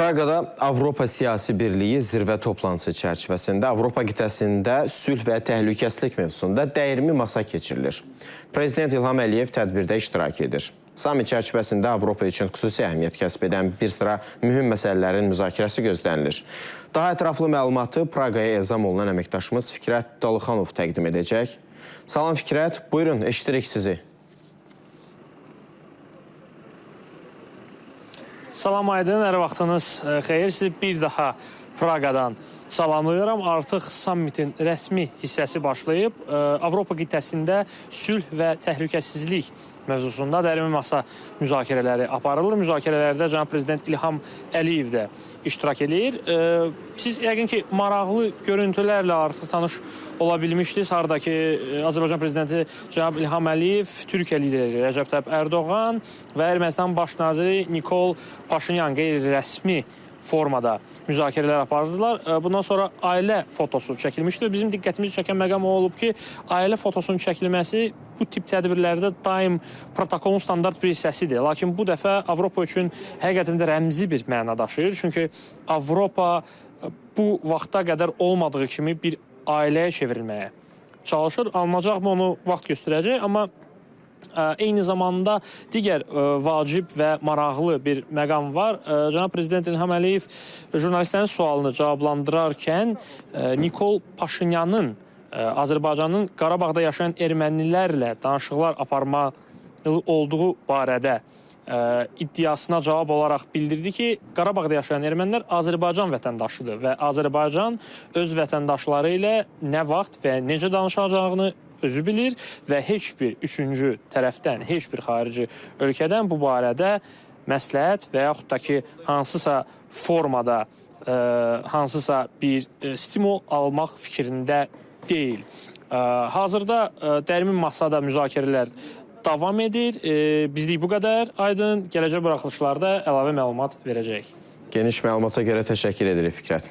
Praqada Avropa Siyasi Birliyi zirvə toplantısı çərçivəsində Avropa qitəsində sülh və təhlükəsizlik mövzusunda dəyirmi masa keçirilir. Prezident İlham Əliyev tədbirdə iştirak edir. Samit çərçivəsində Avropa üçün xüsusi əhəmiyyət kəsb edən bir sıra mühüm məsələlərin müzakirəsi gözlənilir. Daha ətraflı məlumatı Praqaya ezam olunan əməkdaşımız Fikrət Dalıxanov təqdim edəcək. Salam Fikrət, buyurun, eşidirik sizi. Salam Aydın, hər vaxtınız e, xeyir. Sizi bir daha Praqadan salamlayıram. Artıq sammitin rəsmi hissəsi başlayıb. E, Avropa qitəsində sülh və təhlükəsizlik mövzusunda dərin masa müzakirələri aparılır. Müzakirələrdə cənab prezident İlham Əliyev də iştirak eləyir. E, Siz yəqin ki, maraqlı görüntülərlə artıq tanış ola bilmişdiniz. Hardakı e, Azərbaycan prezidenti cənab İlham Əliyev, Türkiyə lideri Rəcəb Tayyip Ərdoğan və Ermənistan baş Nikol Paşinyan qeyri-rəsmi formada müzakirələr apardılar. E, Bundan sonra ailə fotosu çəkilmişdi və bizim diqqətimizi çəkən məqam o olub ki, ailə fotosunun çəkilməsi bu tip tədbirlərdə daim protokolun standart bir hissəsidir. Lakin bu dəfə Avropa üçün həqiqətən də rəmzi bir məna daşıyır. Çünki Avropa e, bu vaxta qədər olmadığı kimi bir ailəyə çevrilməyə çalışır. Alınacaqmı onu vaxt göstərəcək, amma Eyni zamanda digər ə, vacib və maraqlı bir məqam var. Ə, Cənab prezident İlham Əliyev jurnalistlərin sualını cavablandırarkən ə, Nikol Paşinyanın ə, Azərbaycanın Qarabağda yaşayan ermənilərlə danışıqlar aparmalı olduğu barədə iddiasına cavab olaraq bildirdi ki, Qarabağda yaşayan ermənilər Azərbaycan vətəndaşıdır və Azərbaycan öz vətəndaşları ilə nə vaxt və necə danışacağını özü bilir və heç bir üçüncü tərəfdən, heç bir xarici ölkədən bu barədə məsləhət və yaxud da ki, hansısa formada ə, hansısa bir ə, stimul almaq fikrində deyil. Ə, hazırda ə, dərin masada müzakirələr davam edir. E, bizlik bu qədər. Aydın gələcək buraxılışlarda əlavə məlumat verəcəyik. Geniş məlumata görə təşəkkür edirik Fikrət.